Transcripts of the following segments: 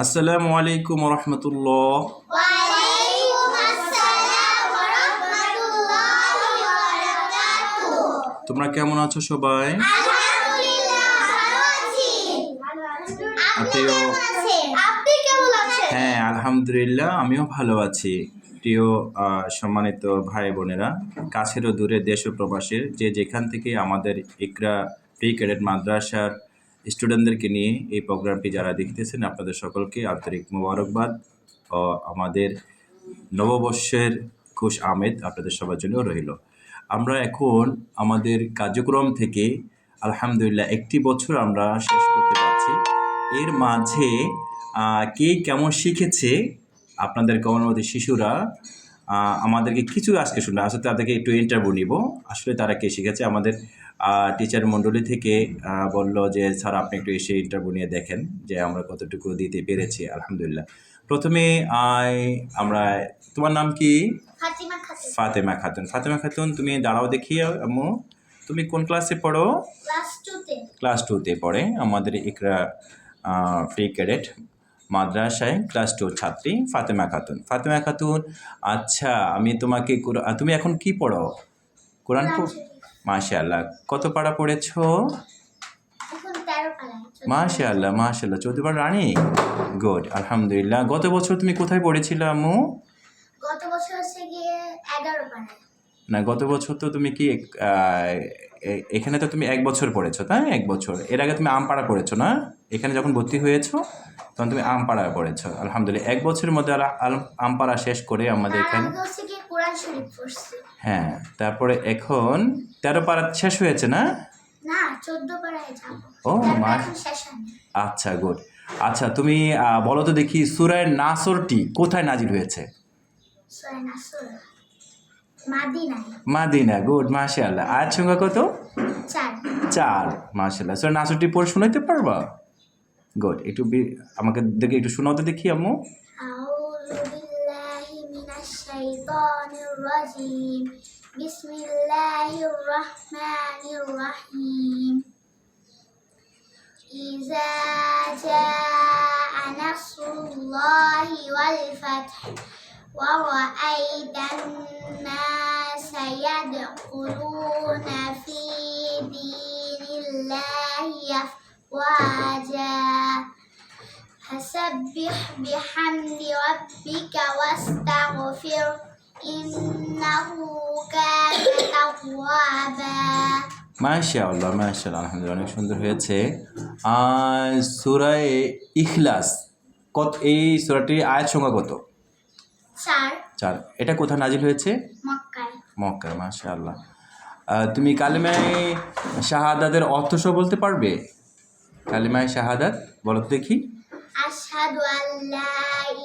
আসসালামু আলাইকুম রহমতুল্লাহ তোমরা কেমন আছো সবাই? হ্যাঁ আলহামদুলিল্লাহ আমিও ভালো আছি। প্রিয় আহ, সম্মানিত ভাই বোনেরা কাছের ও দূরে দেশ ও প্রবাসের যে যেখান থেকে আমাদের ইকরা প্রি ক্যাডেট মাদ্রাসার স্টুডেন্টদেরকে নিয়ে এই প্রোগ্রামটি যারা দেখতেছেন, আপনাদের সকলকে আন্তরিক মোবারকবাদ। ও আমাদের নববর্ষের খুশ আমেদ আপনাদের সবার জন্য রইল। আমরা এখন আমাদের কার্যক্রম থেকে আলহামদুলিল্লাহ একটি বছর আমরা শেষ করতে পারছি। এর মাঝে কে কেমন শিখেছে আপনাদের কর্মবতী শিশুরা আমাদেরকে কিছু আজকে শুনবে আসলে তাদেরকে একটু ইন্টারভিউ নিব। আসলে তারা কে শিখেছে? আমাদের টিচার মণ্ডলী থেকে বলল যে স্যার আপনি একটু এসে ইন্টারভিউ নিয়ে দেখেন যে আমরা কতটুকু দিতে পেরেছি আলহামদুলিল্লাহ। প্রথমে আমরা তোমার নাম কি? ফাতেমা খাতুন। ফাতেমা খাতুন। তুমি দাঁড়াও দেখি আম্মু। তুমি কোন ক্লাসে পড়ো? ক্লাস 2 তে। ক্লাস টুতে পড়ে। আমাদের ইকরা প্রি ক্যাডেট মাদ্রাসায় ক্লাস টু ছাত্রী ফাতেমা খাতুন। ফাতেমা খাতুন আচ্ছা আমি তোমাকে তুমি এখন কি পড়ো? কোরআন মাশাআল্লাহ। কত পাড়া পড়েছো? এখন 13 চৌদ্দ মাশাআল্লাহ মাশাআল্লাহ। চৌদ্দবার রানী? গুড আলহামদুলিল্লাহ। গত বছর তুমি কোথায় পড়েছিলে আম্মু? গত বছর হচ্ছে গিয়ে 11 পালায় না গত বছর তো তুমি কি এখানে তো তুমি এক বছর পড়েছো তাই এক বছর। এর আগে তুমি আমপাড়া পড়েছো না? এখানে যখন ভর্তি হয়েছো তখন তুমি আমপাড়া পড়েছো। আলহামদুলিল্লাহ এক বছরের মধ্যে আমপাড়া শেষ করে আমাদের এখানে শরীফ পড়ছি। হ্যাঁ তারপরে এখন তেরো পাড়া শেষ হয়েছে না? না 14 পালায় যাব। ও, মা- এখন আচ্ছা গুড। আচ্ছা তুমি বলো তো দেখি সুরায় নাসরটি কোথায় নাজির হয়েছে? মাদিনা গুড মাশাআল্লাহ আয়াত সংখ্যা কত 4 চার মাশাআল্লাহ সুরা নাসরটি পড়ে শোনাইতে পারবা গুড একটু বি- আমাকে দেখে একটু শোনাতে দেখি আম্মু أعوذ بالله من الشيطان الرجيم بسم الله الرحمن الرحيم إذا جاء نصر الله والفتح ورأيت الناس يدخلون في دين الله أفواجا فسبح بحمد ربك واستغفر إنه كان توابا মাশাআল্লাহ মাশাআল্লাহ আলহামদুলিল্লাহ অনেক সুন্দর হয়েছে আর সুরায় ইখলাস কত এই সুরাটির আয়াত সংখ্যা কত চার। এটা কোথায় নাজিল হয়েছে? মক্কায়। মাশা আল্লাহ তুমি কালিমায় শাহাদাতের অর্থ সহ বলতে পারবে? কালিমায় শাহাদাত বলো দেখি। আশহাদু আল্লা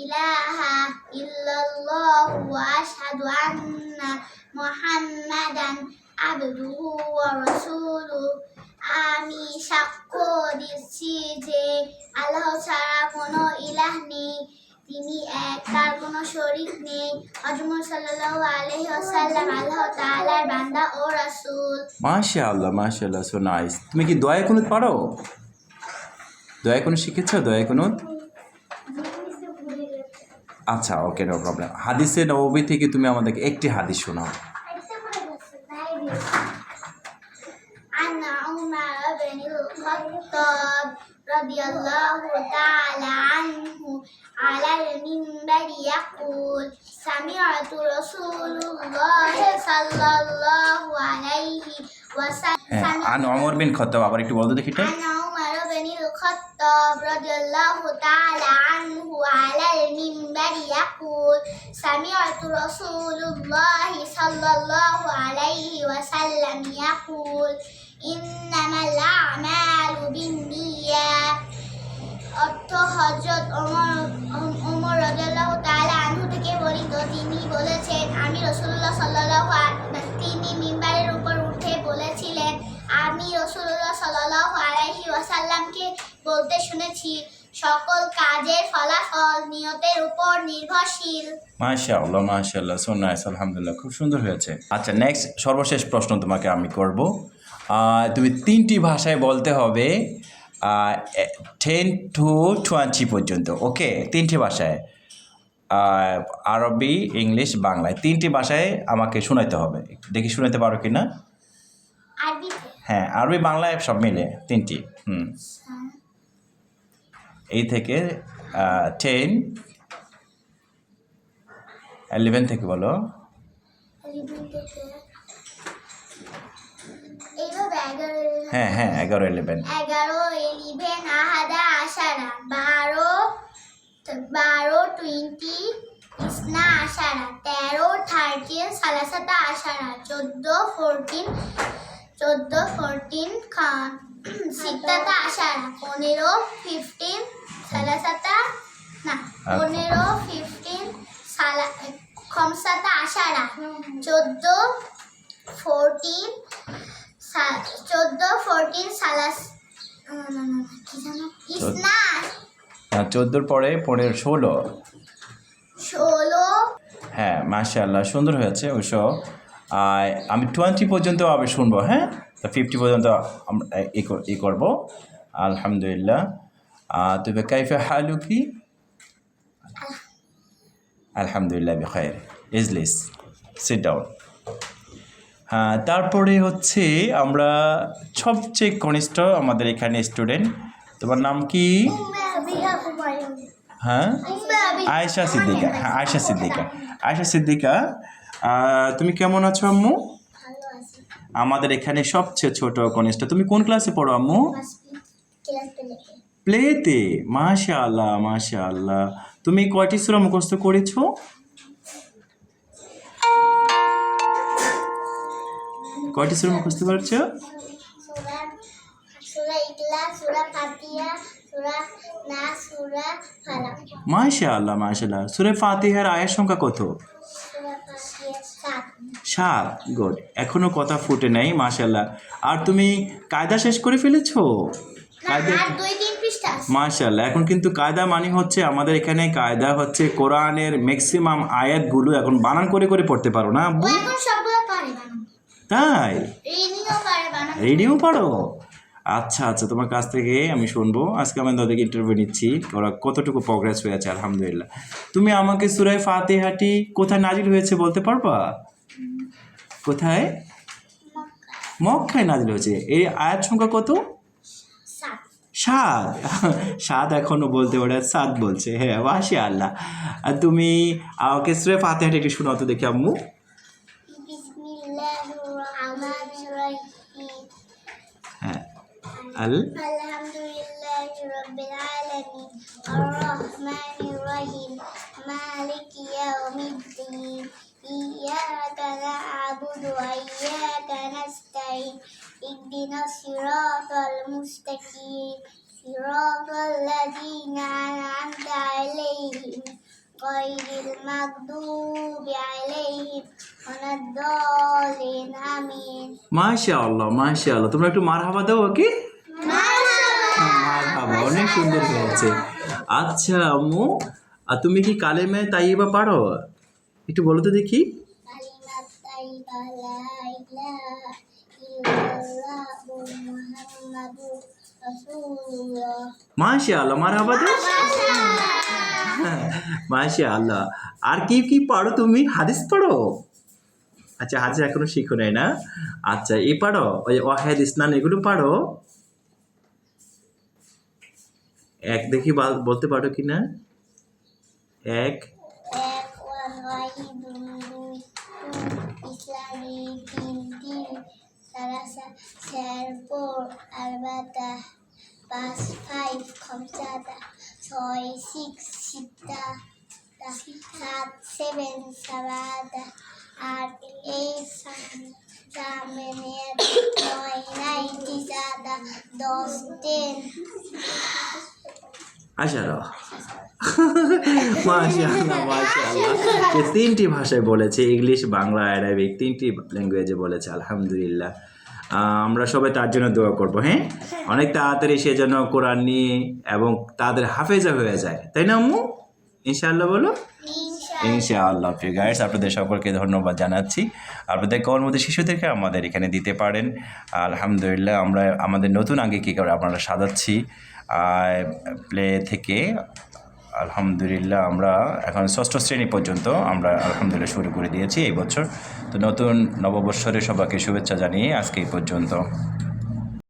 ইলাহা ইল্লাল্লাহ ওয়া আশহাদু আন্না মুহাম্মাদান আবদুহু ওয়া রাসূলুহু। আমি সাক্ষ্য দিচ্ছি যে আল্লাহ ছাড়া কোনো ইলাহ নেই। তিনি এক তার কোনো শরীক নেই হজরত সাল্লাল্লাহু আলাইহি ওয়াসাল্লাম আল্লাহ তাআলার বান্দা ও রাসূল মাশাআল্লাহ মাশাআল্লাহ সো নাইস তুমি কি দয়া কুনুত পারো দয়া কুনুত শিখেছো দয়া কুনুত আচ্ছা ওকে নো প্রবলেম হাদিসে নবী থেকে তুমি আমাদেরকে একটি হাদিস শোনাও عن عمر بن الخطاب رضي الله تعالى عنه على المنبر يقول سمعت رسول الله صلى الله عليه হ্যাঁ وسلم আন অমর বিন খত্তাব আবার একটু বলতো দেখি এটা عن عمر بن الخطاب رضي الله تعالى عنه على المنبر يقول سمعت رسول الله صلى الله عليه وسلم يقول إنما الأعمال بالنيات বলতে শুনেছি সকল কাজের ফলাফল নিয়তের উপর নির্ভরশীল। মাশাআল্লাহ মাশাআল্লাহ সো নাইস আলহামদুলিল্লাহ খুব সুন্দর হয়েছে। আচ্ছা নেক্সট সর্বশেষ প্রশ্ন তোমাকে আমি করব। তুমি তিনটি ভাষায় বলতে হবে টেন টু টোয়েন্টি পর্যন্ত ওকে? তিনটি ভাষায় আরবি ইংলিশ বাংলায় তিনটি ভাষায় আমাকে শোনাইতে হবে। দেখি শোনাতে পারো কি না হ্যাঁ আরবি বাংলায় সব মিলে তিনটি হুম। এই থেকে টেন ইলেভেন থেকে বলো হ্যাঁ হ্যাঁ এগারো ইলেভেন এগারো এলিভেন আহাদা আশারা বারো বারো টোয়েন্টি ইসনা আশারা তেরো থার্টিন সালাসাতা আশারা চোদ্দ ফোরটিন চোদ্দ ফোরটিন খান সিত্তাতা আশারা পনেরো ফিফটিন সালাসাতা না পনেরো ফিফটিন সালা খমসাতা আশারা চোদ্দ ফোরটিন চোদ্দ ফোরটিন সালাস কি জানো? ইসনা। চোদ্দোর পরে পনেরো ষোলো। ষোলো। হ্যাঁ মাশাআল্লাহ সুন্দর হয়েছে আর আমি টোয়েন্টি পর্যন্ত আবার শুনব হ্যাঁ? তো ফিফটি পর্যন্ত আমরা ই করব। আলহামদুলিল্লাহ। তবে কাইফে হালু কি আলহামদুলিল্লাহ বেখায়ের ইজলিস সিট ডাউন হ্যাঁ তারপরে হচ্ছে আমরা সবচেয়ে কনিষ্ঠ আমাদের এখানে স্টুডেন্ট তোমার নাম কি? হ্যাঁ? আয়েশা সিদ্দিকা। হ্যাঁ আয়েশা সিদ্দিকা। আয়েশা সিদ্দিকা তুমি কেমন আছো আম্মু? আমাদের এখানে সবচেয়ে ছোট কনিষ্ঠ। তুমি কোন ক্লাসে পড়ো আম্মু? প্লেতে মাশা আল্লাহ মাশা আল্লাহ তুমি কয়টি সুরা মুখস্থ করেছ? কয়টি সুরা মুখস্থ করেছ? মাশা আল্লাহ মাশা আল্লাহ সুরে ফাতিহার আয়ের সংখ্যা কত? সাত। গুড এখনও কথা ফুটে নাই মাশাল্লাহ আর তুমি কায়দা শেষ করে ফেলেছো? কায়দা মাশাল্লাহ এখন কিন্তু কায়দা মানে হচ্ছে আমাদের এখানে কায়দা হচ্ছে কোরআনের ম্যাক্সিমাম আয়াতগুলো এখন বানান করে করে পড়তে পারো না আব্বু? তাই? রিডিংও রেডিও পারো? আচ্ছা আচ্ছা তোমার কাছ থেকে আমি শুনব। আজকে আমি তাদেরকে ইন্টারভিউ নিচ্ছি। ওরা কতটুকু প্রগ্রেস হয়েছে আলহামদুলিল্লাহ। তুমি আমাকে সুরায় ফাতেহাটি কোথায় নাজিল হয়েছে বলতে পারবা? কোথায়? মক্কায়। নাজিল হয়েছে। এই আয়াত সংখ্যা কত? সাত সাত সাত এখনও বলতে পারে সাত বলছে হ্যাঁ মাসি আল্লাহ আর তুমি আমাকে সুরে ফাতেহাটি একটু শোনাও তো দেখি আম্মু। হ্যাঁ আল। মালিকি ইয়াকা না'বুদু ওয়া ইয়াকা নাস্তাইন ইহদিনাস সিরাতাল মুস্তাকিম সিরাতাল লাযিনা আন'আমতা আলাইহিম গায়রিল মাগদুবি আলাইহিম ওয়ালাদ-দাল্লিন আমিন মাশা আল্লাহ তোমরা একটু মার হাবা দাও ওকে? মার হাবা অনেক সুন্দর হয়েছে। আচ্ছা আম্মু আর তুমি কি কালেমে তাইবা পারো? একটু বলো তো দেখি। কালিমাত তাইবা লা ইলাহা ইল্লাল্লাহু মুহাম্মাদুর রাসূলুল্লাহ মাশা আল্লাহ মার হাবা দাও মাশা আল্লাহ আর কি কি পারো তুমি? হাদিস পড়ো? আচ্ছা হাদিস এখনও শিখো নাই না? আচ্ছা এই পারো? ওই ওয়াহেদ, ইসনান, এগুলো পারো? এক দেখি বল- বলতে পারো কি না এক এক ফোর আরবাতা পাঁচ ফাইভ খমসাতা ছয়, সিক্স সিত্তা সাত, সেভেন সাবাতা আট এইট সামেনের নয় নাইন তিসাতা দশ, টেন। মাশাআল্লাহ। তিনটি ভাষায় বলেছে, ইংলিশ, বাংলা অ্যারাবিক তিনটি ল্যাঙ্গুয়েজে বলেছে, আলহামদুলিল্লাহ। আমরা সবাই তার জন্য দোয়া করব হ্যাঁ? অনেক তাড়াতাড়ি সে যেন কোরআন নিয়ে এবং তাদের হাফেজা হয়ে যায়। তাই না আম্মু? ইনশাআল্লাহ বলো। ইনশাআল্লাহ। প্রিয় গাইস আপনাদের সকলকে ধন্যবাদ জানাচ্ছি। আপনাদের মধ্যে শিশুদেরকে আমাদের এখানে দিতে পারেন। আলহামদুলিল্লাহ আমরা আমাদের নতুন আগে কী করে আপনারা সাজাচ্ছি প্লে থেকে আলহামদুলিল্লাহ আমরা এখন ষষ্ঠ শ্রেণি পর্যন্ত আমরা আলহামদুলিল্লাহ শুরু করে দিয়েছি এই বছর। তো নতুন নববৎসরে সবাইকে শুভেচ্ছা জানিয়ে আজকে এই পর্যন্ত।